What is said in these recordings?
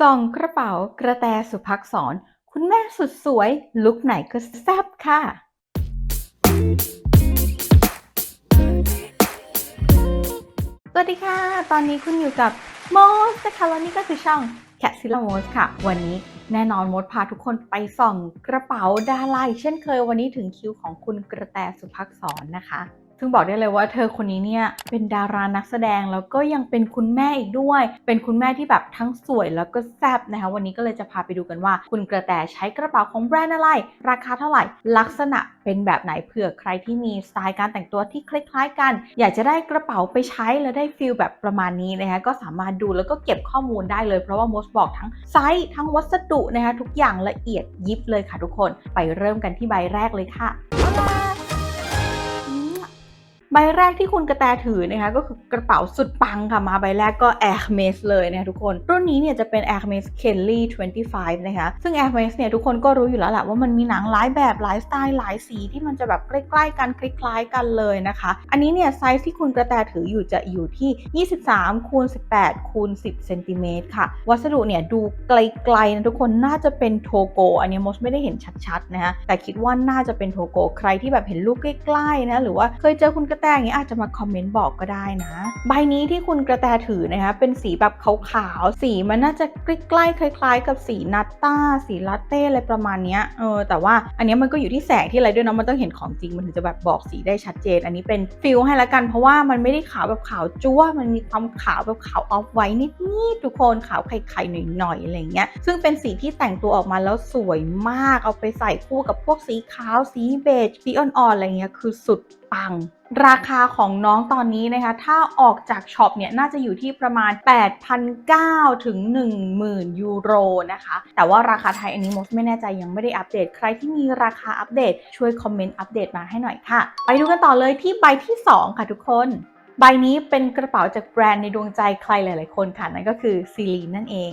ส่องกระเป๋ากระแตสุภักษร คุณแม่สุดสวย ลุคไหนก็แซ่บค่ะ สวัสดีค่ะ ตอนนี้คุณอยู่กับโมสนะคะแล้วนี่ก็คือช่อง Cat s i l l a m o s ค่ะ วันนี้แน่นอนมดพาทุกคนไปส่องกระเป๋าดาราอีกเช่นเคยวันนี้ถึงคิวของคุณกระแตสุภักษรนะคะ ซึ่งบอกได้เลยว่าเธอคนนี้เนี่ยเป็นดารานักแสดงแล้วก็ยังเป็นคุณแม่อีกด้วย เป็นคุณแม่ที่แบบทั้งสวยแล้วก็แซ่บนะคะวันนี้ก็เลยจะพาไปดูกันว่า คุณกระแตใช้กระเป๋าของแบรนด์อะไร ราคาเท่าไหร่ ลักษณะเป็นแบบไหนเผื่อใครที่มีสไตล์การแต่งตัวที่คล้ายๆ กัน อยากจะได้กระเป๋าไปใช้แล้วได้ฟีลแบบประมาณนี้นะคะก็สามารถดูแล้วก็เก็บข้อมูลได้เลยเพราะว่ามดบอกทั้งไซส์ทั้งวัสดุนะคะทุกอย่างละเอียดยิบเลยค่ะทุกคนไปเริ่มกันที่ใบแรกเลยค่ะ ใบแรกที่คุณกระแตถือนะคะก็คือกระเป๋าสุดปังค่ะมาใบแรกก็ Hermes เลยนะคะทุกคน รุ่นนี้เนี่ยจะเป็น Hermes Kelly 25 นะคะ ซึ่ง Hermes เนี่ยทุกคนก็รู้อยู่แล้วแหละว่ามันมีหนังหลายแบบหลายสไตล์หลายสีที่มันจะแบบใกล้ๆกันคล้ายๆกันเลยนะคะ อันนี้เนี่ยไซส์ที่คุณกระแตถืออยู่จะอยู่ที่ 23คูณ18คูณ10เซนติเมตรค่ะ วัสดุเนี่ยดูไกลๆนะทุกคนน่าจะเป็นโทโกอันนี้มดไม่ได้เห็นชัดๆนะคะแต่คิดว่าน่าจะเป็นโทโกใครที่แบบเห็นรูปใกล้ๆนะหรือว่าเคยเจอคุณกระแตอย่างเงี้อาจจะมาคอมเมนต์บอกก็ได้นะ ใบนี้ที่คุณกระแตถือนะคะเป็นสีแบบขาวๆ สีมันน่าจะใกล้ๆคล้าย ๆ กับสีนัตตาสีลาเต้อะไรประมาณนี้เออแต่ว่าอันนี้มันก็อยู่ที่แสงที่อะไรด้วยเนาะมันต้องเห็นของจริงมันถึงจะแบบบอกสีได้ชัดเจน อันนี้เป็นฟิลให้ละกันเพราะว่ามันไม่ได้ขาวแบบขาวจั๊วมันมีความขาวแบบขาวออฟไว้นิดๆทุกคนขาวไข่ๆหน่อยๆอะไรเงี้ยซึ่งเป็นสีที่แต่งตัวออกมาแล้วสวยมากเอาไปใส่คู่กับพวกสีขาวสีเบจสีอ่อนๆอะไรเงี้ยคือสุดปัง ราคาของน้องตอนนี้นะคะ ถ้าออกจากช็อปเนี่ยน่าจะอยู่ที่ประมาณ 8,900ถึง10,000 ยูโรนะคะ แต่ว่าราคาไทยอันนี้มดไม่แน่ใจยังไม่ได้อัปเดต ใครที่มีราคาอัปเดต ช่วยคอมเมนต์อัปเดตมาให้หน่อยค่ะ ไปดูกันต่อเลยที่ใบที่ 2 ค่ะทุกคนใบนี้เป็นกระเป๋าจากแบรนด์ในดวงใจใครหลาย ๆ คนค่ะ นั่นก็คือซีลีนนั่นเอง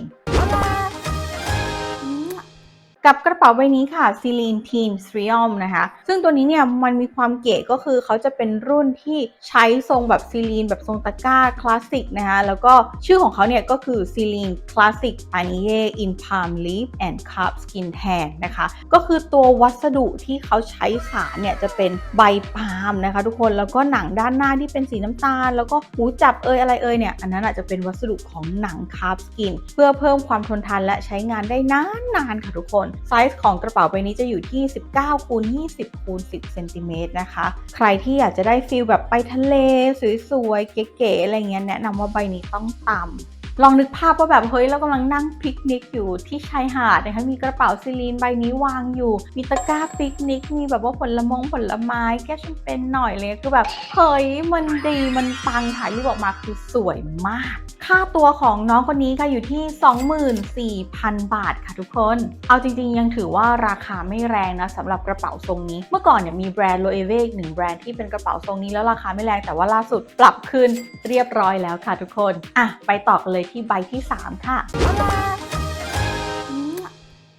กับกระเป๋าใบนี้ค่ะ Celine Teen s r i o m นะคะ ซึ่งตัวนี้เนี่ยมันมีความเก๋ก็คือเขาจะเป็นรุ่นที่ใช้ทรงแบบซีลีนแบบทรงตะกร้าคลาสสิกนะคะ แล้วก็ชื่อของเขาเนี่ยก็คือ Celine Classic p a n i e in Palm Leaf and Carb Skin Tan นนะคะ ก็คือตัววัสดุที่เขาใช้สารเนี่ยจะเป็นใบปาล์มนะคะ ทุกคนแล้วก็หนังด้านหน้าที่เป็นสีน้ำตาล แล้วก็หูจับเอยอะไรเอยเนี่ยอันนั้นอาจจะเป็นวัสดุของหนังคาร์บสกิน เพื่อเพิ่มความทนทานและใช้งานได้นานๆค่ะทุกคนไซส์ของกระเป๋าใบนี้จะอยู่ที่ 19คูณ20คูณ10เซนติเมตรนะคะ ใครที่อยากจะได้ฟีลแบบไปทะเล สวยๆ เก๋ๆ อะไรเงี้ยแนะนำว่าใบนี้ต้องตำลองนึกภาพว่าแบบเฮ้ยเรากำลังนั่งปิกนิกอยู่ที่ชายหาดนะคะมีกระเป๋าซิลีนใบนี้วางอยู่ มีตะกร้าปิกนิก มีแบบว่าผลมงผลไม้แก้วแชมเปญหน่อยเลยคือแบบเฮ้ยมันดีมันปังถ่ายรูปออกมาคือสวยมาก ค่าตัวของน้องคนนี้ค่ะอยู่ที่ 24,000 บาทค่ะทุกคน เอาจริงๆ ยังถือว่าราคาไม่แรงนะสำหรับกระเป๋าทรงนี้ เมื่อก่อนเนี่ยมีแบรนด์โลเอเวกหนึ่งแบรนด์ที่เป็นกระเป๋าทรงนี้แล้วราคาไม่แรงแต่ว่าล่าสุดปรับขึ้นเรียบร้อยแล้วค่ะทุกคน อะ ไปต่อกันเลยที่ใบที่ 3 ค่ะ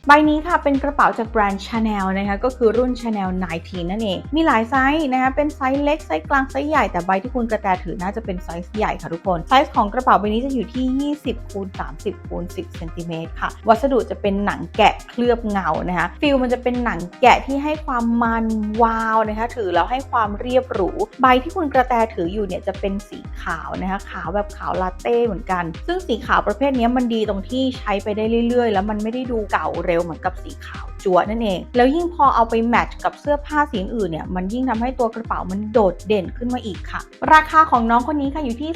ใบนี้ค่ะเป็นกระเป๋าจากแบรนด์ Chanel นะคะก็คือรุ่น Chanel 19 นั่นเอง มีหลายไซส์นะคะเป็นไซส์เล็ก ไซส์กลาง ไซส์ใหญ่ แต่ใบที่คุณกระแตถือน่าจะเป็นไซส์ใหญ่ค่ะทุกคน ไซส์ของกระเป๋าใบนี้จะอยู่ที่ 20คูณ30คูณ10เซนติเมตรค่ะ วัสดุจะเป็นหนังแกะเคลือบเงานะคะฟิลมันจะเป็นหนังแกะที่ให้ความมันวาวนะคะถือแล้วให้ความเรียบหรู ใบที่คุณกระแตถืออยู่เนี่ยจะเป็นสีขาวนะคะขาวแบบขาวลาเต้เหมือนกัน ซึ่งสีขาวประเภทนี้มันดีตรงที่ใช้ไปได้เรื่อย ๆ แล้วมันไม่ได้ดูเก่าเร็วเหมือนกับสีขาวจั๊วนั่นเอง แล้วยิ่งพอเอาไปแมทช์กับเสื้อผ้าสีอื่นเนี่ยมันยิ่งทำให้ตัวกระเป๋ามันโดดเด่นขึ้นมาอีกค่ะ ราคาของน้องคนนี้ค่ะอยู่ที่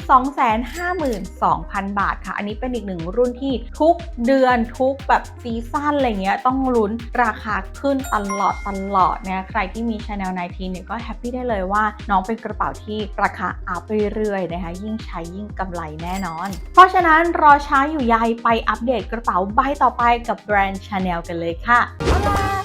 252,000 บาทค่ะ อันนี้เป็นอีกหนึ่งรุ่นที่ทุกเดือนทุกแบบซีซั่นอะไรเงี้ยต้องลุ้นราคาขึ้นตลอดตลอดนะใครที่มี Chanel 19เนี่ยก็แฮปปี้ได้เลยว่าน้องเป็นกระเป๋าที่ราคาอัพเรื่อยๆนะคะยิ่งใช้ยิ่งกำไรแน่นอน เพราะฉะนั้นรอช้าอยู่ใยไปอัปเดตกระเป๋าใบต่อไปกับแบรนด์ Chanel กันเลยค่ะ拜。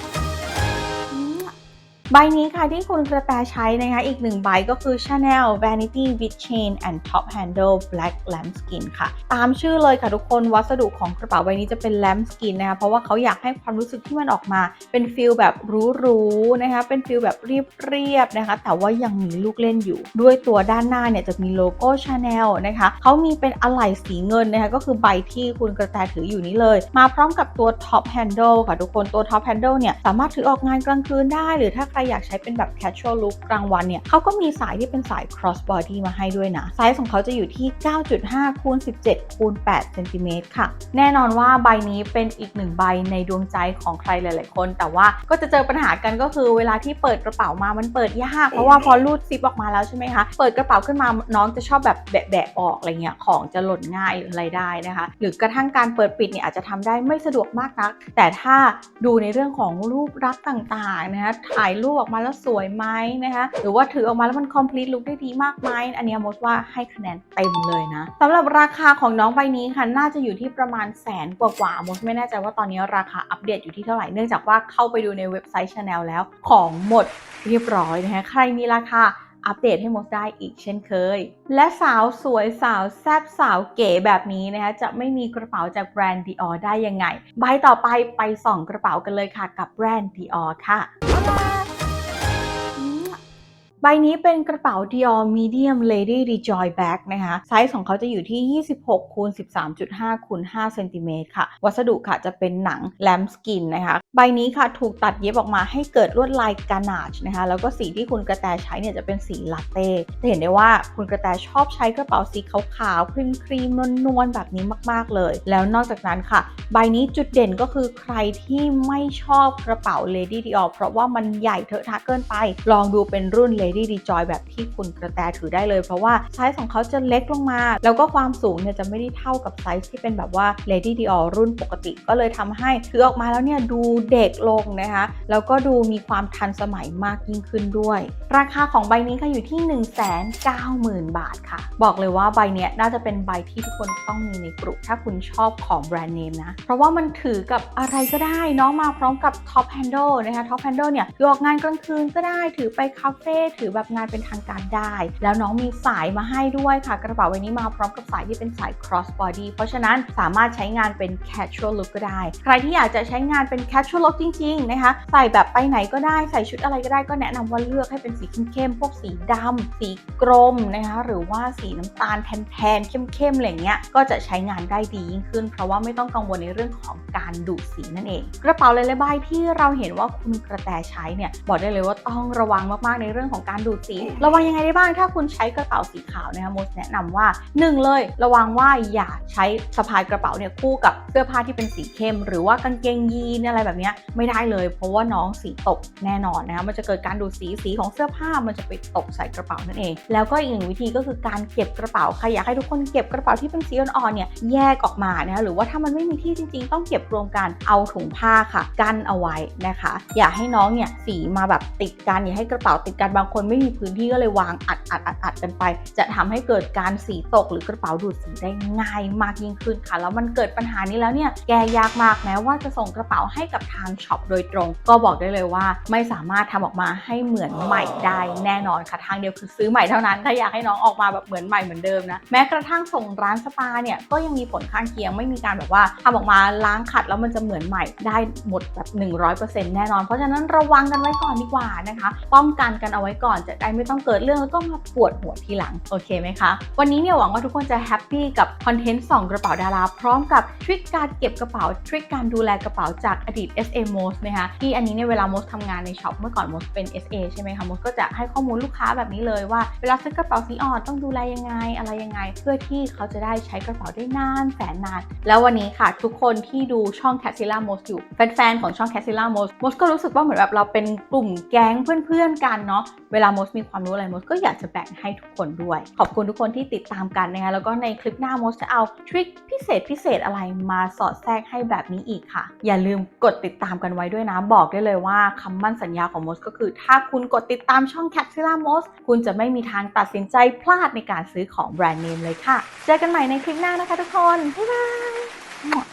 ใบนี้ค่ะที่คุณกระแตใช้นะคะอีกหนึ่งใบก็คือ Chanel Vanity with Chain and Top Handle Black Lambskin ค่ะ ตามชื่อเลยค่ะทุกคนวัสดุของกระเป๋าใบนี้จะเป็น lambskin นะคะเพราะว่าเขาอยากให้ความรู้สึกที่มันออกมา เป็นฟิลแบบรูๆนะคะเป็นฟิลแบบเรียบๆนะคะ แต่ว่ายังมีลูกเล่นอยู่ ด้วยตัวด้านหน้าเนี่ยจะมีโลโก้ Chanel นะคะเขามีเป็นอะไหล่สีเงินนะคะก็คือใบที่คุณกระแตถืออยู่นี้เลย มาพร้อมกับตัว top handle ค่ะทุกคนตัว top handle เนี่ยสามารถถือออกงานกลางคืนได้หรือถ้ารอยากใช้เป็นแบบ casual look กลางวันเนี่ยเขาก็มีสายที่เป็นสาย cross body มาให้ด้วยนะ ไซส์ของเขาจะอยู่ที่ 9.5คูณ17คูณ8เซนติเมตรค่ะ แน่นอนว่าใบนี้เป็นอีกหนึ่งใบในดวงใจของใครหลาย ๆ คน แต่ว่าก็จะเจอปัญหากันก็คือเวลาที่เปิดกระเป๋ามามันเปิดยาก เพราะว่าพอรูดซิปออกมาแล้วใช่ไหมคะ เปิดกระเป๋าขึ้นมาน้องจะชอบแบบแบะๆออกอะไรเงี้ยของจะหล่นง่ายหรืออะไรได้นะคะ หรือกระทั่งการเปิดปิดเนี่ยอาจจะทำได้ไม่สะดวกมากนัก แต่ถ้าดูในเรื่องของรูปลักษณ์ต่าง ๆ นะคะถ่ายรููปออกมาแล้วสวยไหมนะคะ หรือว่าถือออกมาแล้วมัน complete look ได้ดีมากไหมอันนี้มดว่าให้คะแนนเต็มเลยนะสำหรับราคาของน้องใบนี้ค่ะน่าจะอยู่ที่ประมาณแสนกว่าๆมดไม่แน่ใจว่าตอนนี้ราคาอัปเดตอยู่ที่เท่าไหร่เนื่องจากว่าเข้าไปดูในเว็บไซต์ Chanel แล้วของหมดเรียบร้อยนะคะใครมีราคาอัปเดตให้มดได้อีกเช่นเคย และสาวสวยสาวแซบสาวเก๋แบบนี้นะคะจะไม่มีกระเป๋าจากแบรนด์ Dior ได้ยังไง ใบต่อไปไปส่องกระเป๋ากันเลยค่ะกับแบรนด์ Dior ค่ะ ใบนี้เป็นกระเป๋า Dior Medium Lady Rejoy Bag นะคะ ไซส์ของเขาจะอยู่ที่ 26คูณ13.5คูณ5เซนติเมตรค่ะ วัสดุค่ะจะเป็นหนัง lambskin นะคะ ใบนี้ค่ะถูกตัดเย็บออกมาให้เกิดลวดลายกานาชนะคะ แล้วก็สีที่คุณกระแตใช้เนี่ยจะเป็นสีลาเต้จะเห็นได้ว่าคุณกระแตชอบใช้กระเป๋าสีขาวๆครีมครีมๆนวลๆแบบนี้มาก ๆเลย แล้วนอกจากนั้นค่ะ ใบนี้จุดเด่นก็คือใครที่ไม่ชอบกระเป๋า Lady Dior เพราะว่ามันใหญ่เถอะทะเกินไป ลองดูเป็นรุ่น Lady Rejoy แบบที่คุณกระแตถือได้เลย เพราะว่าไซส์ของเขาจะเล็กลงมา แล้วก็ความสูงเนี่ยจะไม่ได้เท่ากับไซส์ที่เป็นแบบว่า Lady Dior รุ่นปกติก็เลยทำให้ถือออกมาแล้วเนี่ยดูเด็กลงนะคะ แล้วก็ดูมีความทันสมัยมากยิ่งขึ้นด้วย ราคาของใบนี้ค่ะอยู่ที่ 1 9 0 0 0 0 บาทค่ะ บอกเลยว่าใบเนี้ยน่าจะเป็นใบที่ทุกคนต้องมีในกลุ่มถ้าคุณชอบของแบรนด์เนมนะ เพราะว่ามันถือกับอะไรก็ได้น้องมาพร้อมกับ Top Handle นะคะ Top Handle เนี่ยถือออกงานกลางคืนก็ได้ถือไปคาเฟ่ถือแบบงานเป็นทางการได้ แล้วน้องมีสายมาให้ด้วยค่ะ กระเป๋าใบนี้มาพร้อมกับสายที่เป็นสาย cross body เพราะฉะนั้นสามารถใช้งานเป็น casual look ก็ได้ ใครที่อยากจะใช้งานเป็น casual look จริง ๆ นะคะ ใส่แบบไปไหนก็ได้ใส่ชุดอะไรก็ได้ก็แนะนำว่าเลือกให้เป็นสีเข้มๆพวกสีดำสีกรมนะคะหรือว่าสีน้ำตาลแทนๆเข้มๆอะไรเงี้ยก็จะใช้งานได้ดียิ่งขึ้น เพราะว่าไม่ต้องกังวลในเรื่องของการดูดสีนั่นเอง กระเป๋าหลายๆใบที่เราเห็นว่าคุณกระแตใช้เนี่ยบอกได้เลยว่าต้องระวังมากๆในเรื่องของการดูดสี ระวังยังไงได้บ้างถ้าคุณใช้กระเป๋าสีขาวนะคะโมสแนะนำว่า 1 เลย ระวังว่าอย่าใช้สะพายกระเป๋าเนี่ยคู่กับเสื้อผ้าที่เป็นสีเข้ม หรือว่ากางเกงยีนอะไรแบบนี้ไม่ได้เลย เพราะว่าน้องสีตกแน่นอนนะคะมันจะเกิดการดูดสีสีของเสื้อผ้ามันจะไปตกใส่กระเป๋านั่นเอง แล้วก็อีกหนึ่งวิธีก็คือการเก็บกระเป๋าใครอยากให้ทุกคนเก็บกระเป๋าที่เป็นสีอ่อนๆเนี่ยแยกออกมานะคะหรือว่าถ้ามันไม่มีที่จริง ๆ ต้องเก็บรวมกันเอาถุงผ้าค่ะ กั้นเอาไว้นะคะ อย่าให้น้องเนี่ยสีมาแบบติดกันอย่าให้กระเป๋าติดกันบางคนคนไม่มีพื้นที่ก็เลยวางอัดอัดอัดอัดกันไป จะทำให้เกิดการสีตกหรือกระเป๋าดูดสีได้ง่ายมากยิ่งขึ้นค่ะ แล้วมันเกิดปัญหานี้แล้วเนี่ยแก้ยากมากแม้ว่าจะส่งกระเป๋าให้กับทางช็อปโดยตรง ก็บอกได้เลยว่าไม่สามารถทำออกมาให้เหมือนใหม่ได้แน่นอนค่ะทางเดียวคือซื้อใหม่เท่านั้นถ้าอยากให้น้องออกมาแบบเหมือนใหม่เหมือนเดิมนะแม้กระทั่งส่งร้านสปาเนี่ยก็ยังมีผลข้างเคียงไม่มีการแบบว่าทำออกมาล้างขัดแล้วมันจะเหมือนใหม่ได้หมดแบบ 100%แน่นอน เพราะฉะนั้นระวังกันไว้ก่อนดีกว่านะคะ ป้องกันกันเอาไว้ก่อนจะได้ไม่ต้องเกิดเรื่องแล้วก็มาปวดหัวทีหลัง โอเคไหมคะ วันนี้เนี่ยหวังว่าทุกคนจะแฮปปี้กับคอนเทนต์ส่องกระเป๋าดารา พร้อมกับทริคการเก็บกระเป๋าทริคการดูแลกระเป๋าจากอดีต SA m o s นะคะที่อันนี้เนี่ยเวลา m o s ทำงานในช็อปเมื่อก่อน m o s เป็น SA ใช่ไหมคะ m o s ก็จะให้ข้อมูลลูกค้าแบบนี้เลยว่าเวลาซื้อกระเป๋าสีอ่อนต้องดูแลยังไงอะไรยังไง เพื่อที่เขาจะได้ใช้กระเป๋าได้นานแสนนาน แล้ววันนี้ค่ะ ทุกคนที่ดูช่อง c a t i l a m o s อยู่แฟนๆของช่อง c a t i l a m o s m o s ก็รู้สึกว่าเหมือนแบบเราเป็นกลุ่มแก๊งเพื่อนๆกันเนาะเวลา m o s มีความรู้อะไร m o s ก็อยากจะแบ่งให้ทุกคนด้วย ขอบคุณทุกคนที่ติดตามกันนะคะแล้วก็ในคลิปหน้า m o s จะเอาทริคพิเศษพิเศษอะไรมาสอดแทรกให้แบบนี้อีกค่ะ อย่าลืมกดติดตามกันไว้ด้วยนะบอกได้เลยว่าคำมั่นสัญญาของ m o s ก็คือ ถ้าคุณกดติดตามช่อง c a t i l a m o s คุณจะไม่มีทางตัดสินใจพลาดในการซื้อของแบรนด์เนมเลยค่ะ เจอกันใหม่ในคลิปหน้านะคะทุกคน บ๊ายบา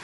ย